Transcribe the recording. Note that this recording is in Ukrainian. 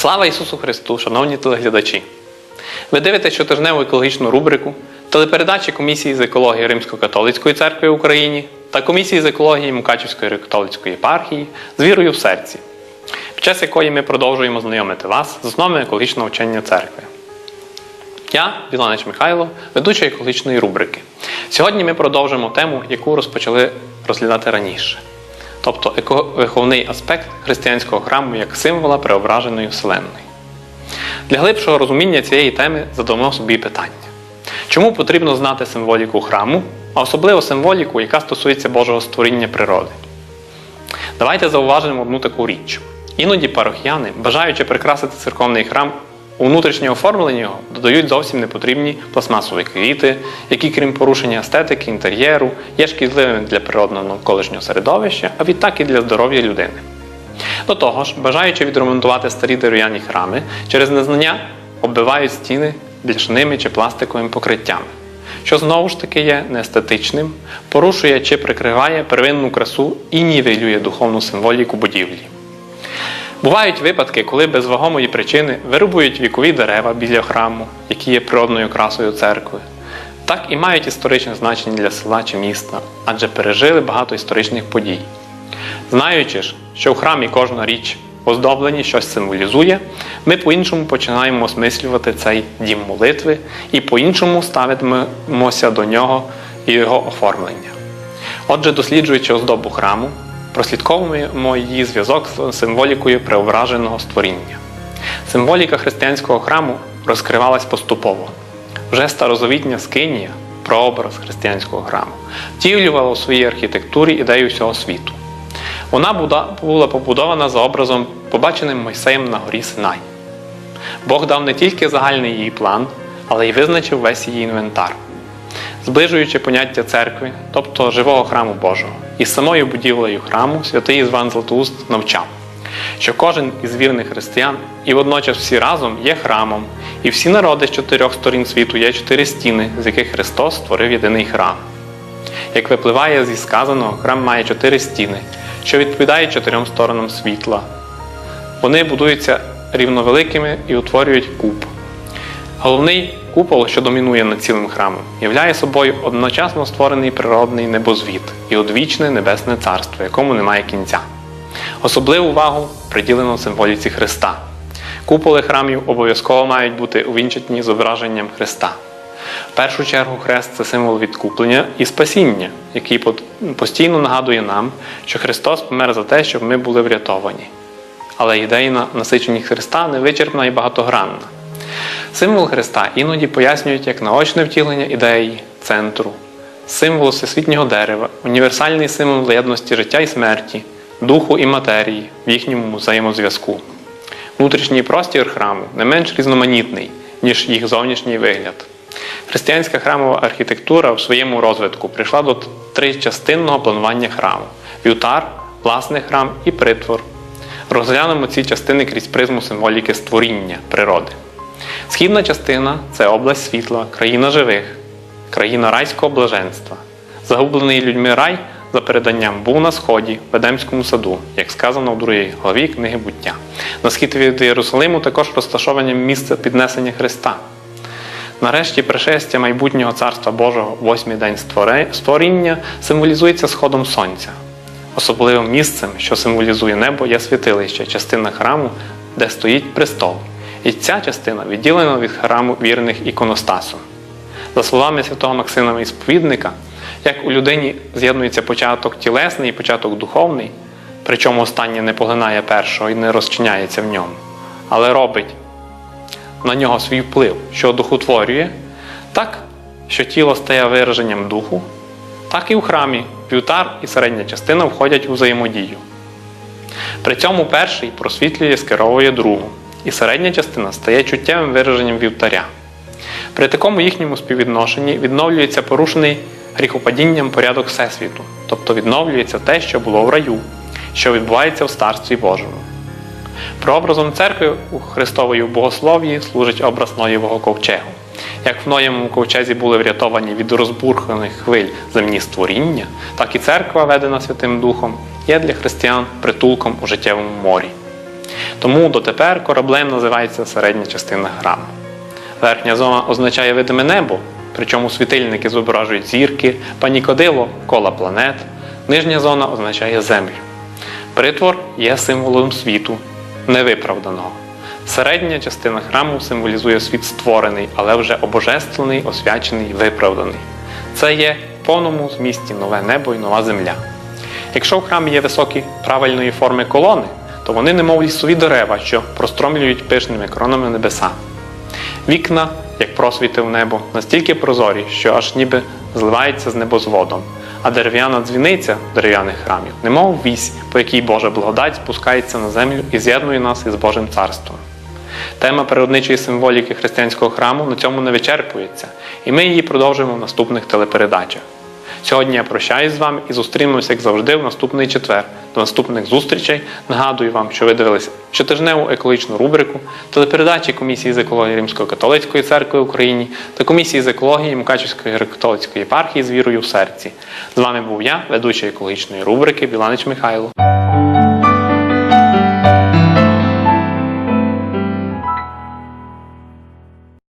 Слава Ісусу Христу, шановні телеглядачі! Ви дивитесь щотижневу екологічну рубрику телепередачі Комісії з екології Римсько-католицької церкви в Україні та Комісії з екології Мукачівської католицької єпархії з вірою в серці, під час якої ми продовжуємо знайомити вас з основами екологічного вчення церкви. Я, Біланич Михайло, ведучий екологічної рубрики. Сьогодні ми продовжимо тему, яку розпочали розглядати раніше, тобто еко- виховний аспект християнського храму як символа преображеної Вселенної. Для глибшого розуміння цієї теми задамо собі питання: чому потрібно знати символіку храму, а особливо символіку, яка стосується Божого створіння природи? Давайте зауважимо одну таку річ. Іноді парохіяни, бажаючи прикрасити церковний храм, у внутрішнє оформлення його додають зовсім непотрібні пластмасові квіти, які, крім порушення естетики, інтер'єру, є шкідливими для природного навколишнього середовища, а відтак і для здоров'я людини. До того ж, бажаючи відремонтувати старі дерев'яні храми, через незнання оббивають стіни бляшними чи пластиковими покриттями, що знову ж таки є неестетичним, порушує чи прикриває первинну красу і нівелює духовну символіку будівлі. Бувають випадки, коли без вагомої причини вирубують вікові дерева біля храму, які є природною красою церкви. Так і мають історичне значення для села чи міста, адже пережили багато історичних подій. Знаючи ж, що в храмі кожна річ оздоблені щось символізує, ми по-іншому починаємо осмислювати цей дім молитви і по-іншому ставитимемося до нього і його оформлення. Отже, досліджуючи оздобу храму, прослідковуємо її зв'язок з символікою преображеного створіння. Символіка християнського храму розкривалась поступово. Вже старозавітня скинія, прообраз християнського храму, втілювала у своїй архітектурі ідею всього світу. Вона була побудована за образом, побаченим Мойсеєм на горі Синай. Бог дав не тільки загальний її план, але й визначив весь її інвентар. Зближуючи поняття церкви, тобто живого храму Божого, із самою будівлею храму святий Ізван Златоуст навчав, що кожен із вірних християн і водночас всі разом є храмом, і всі народи з чотирьох сторін світу є чотири стіни, з яких Христос створив єдиний храм. Як випливає зі сказаного, храм має чотири стіни, що відповідають чотирьом сторонам світла. Вони будуються рівновеликими і утворюють куб. Головний купол, що домінує над цілим храмом, являє собою одночасно створений природний небозвід і одвічне небесне царство, якому немає кінця. Особливу увагу приділено символіці Христа. Куполи храмів обов'язково мають бути увінчані зображенням Христа. В першу чергу хрест це символ відкуплення і спасіння, який постійно нагадує нам, що Христос помер за те, щоб ми були врятовані. Але ідейна насиченість Христа невичерпна і багатогранна. Символ Христа іноді пояснюють як наочне втілення ідеї, центру, символ всесвітнього дерева, універсальний символ єдності життя і смерті, духу і матерії в їхньому взаємозв'язку. Внутрішній простір храму не менш різноманітний, ніж їх зовнішній вигляд. Християнська храмова архітектура в своєму розвитку прийшла до тричастинного планування храму: вівтар, власний храм і притвор. Розглянемо ці частини крізь призму символіки створіння природи. Східна частина це область світла, країна живих, країна райського блаженства. Загублений людьми рай за переданням був на сході, в Едемському саду, як сказано в другій главі книги буття. На схід від Єрусалиму також розташовані місце піднесення Христа. Нарешті пришестя майбутнього Царства Божого, восьмий день створіння, символізується сходом сонця. Особливим місцем, що символізує небо, є святилище, частина храму, де стоїть престол. І ця частина відділена від храму вірних іконостасом. За словами святого Максима Ісповідника, як у людині з'єднується початок тілесний і початок духовний, причому останнє не поглинає першого і не розчиняється в ньому, але робить на нього свій вплив, що духотворює, так, що тіло стає вираженням духу, так і в храмі вівтар і середня частина входять у взаємодію. При цьому перший просвітлює, скеровує другу, і середня частина стає чуттєвим вираженням вівтаря. При такому їхньому співвідношенні відновлюється порушений гріхопадінням порядок Всесвіту, тобто відновлюється те, що було в раю, що відбувається в Старстві Божому. Прообразом церкви у Христової богослов'ї служить образ Ноєвого ковчегу. Як в Ноєвому ковчезі були врятовані від розбурханих хвиль земні створіння, так і церква, ведена Святим Духом, є для християн притулком у життєвому морі. Тому дотепер кораблем називається середня частина храму. Верхня зона означає видиме небо, причому світильники зображують зірки, панікодило кола планет. Нижня зона означає землю. Притвор є символом світу, невиправданого. Середня частина храму символізує світ створений, але вже обожествлений, освячений, виправданий. Це є в повному змісті нове небо і нова земля. Якщо в храмі є високі правильної форми колони, то вони немов лісові дерева, що простромлюють пишними кронами небеса. Вікна, як просвіти в небо, настільки прозорі, що аж ніби зливаються з небозводом, а дерев'яна дзвіниця дерев'яних храмів, немов вісь, по якій Божа благодать спускається на землю і з'єднує нас із Божим царством. Тема природничої символіки християнського храму на цьому не вичерпується, і ми її продовжимо в наступних телепередачах. Сьогодні я прощаюсь з вами і зустрінемося, як завжди, в наступний четвер. До наступних зустрічей. Нагадую вам, що ви дивилися щотижневу екологічну рубрику, телепередачі Комісії з екології Римської католицької церкви в Україні та Комісії з екології Мукачівської греко-католицької єпархії з вірою в серці. З вами був я, ведучий екологічної рубрики Біланич Михайло.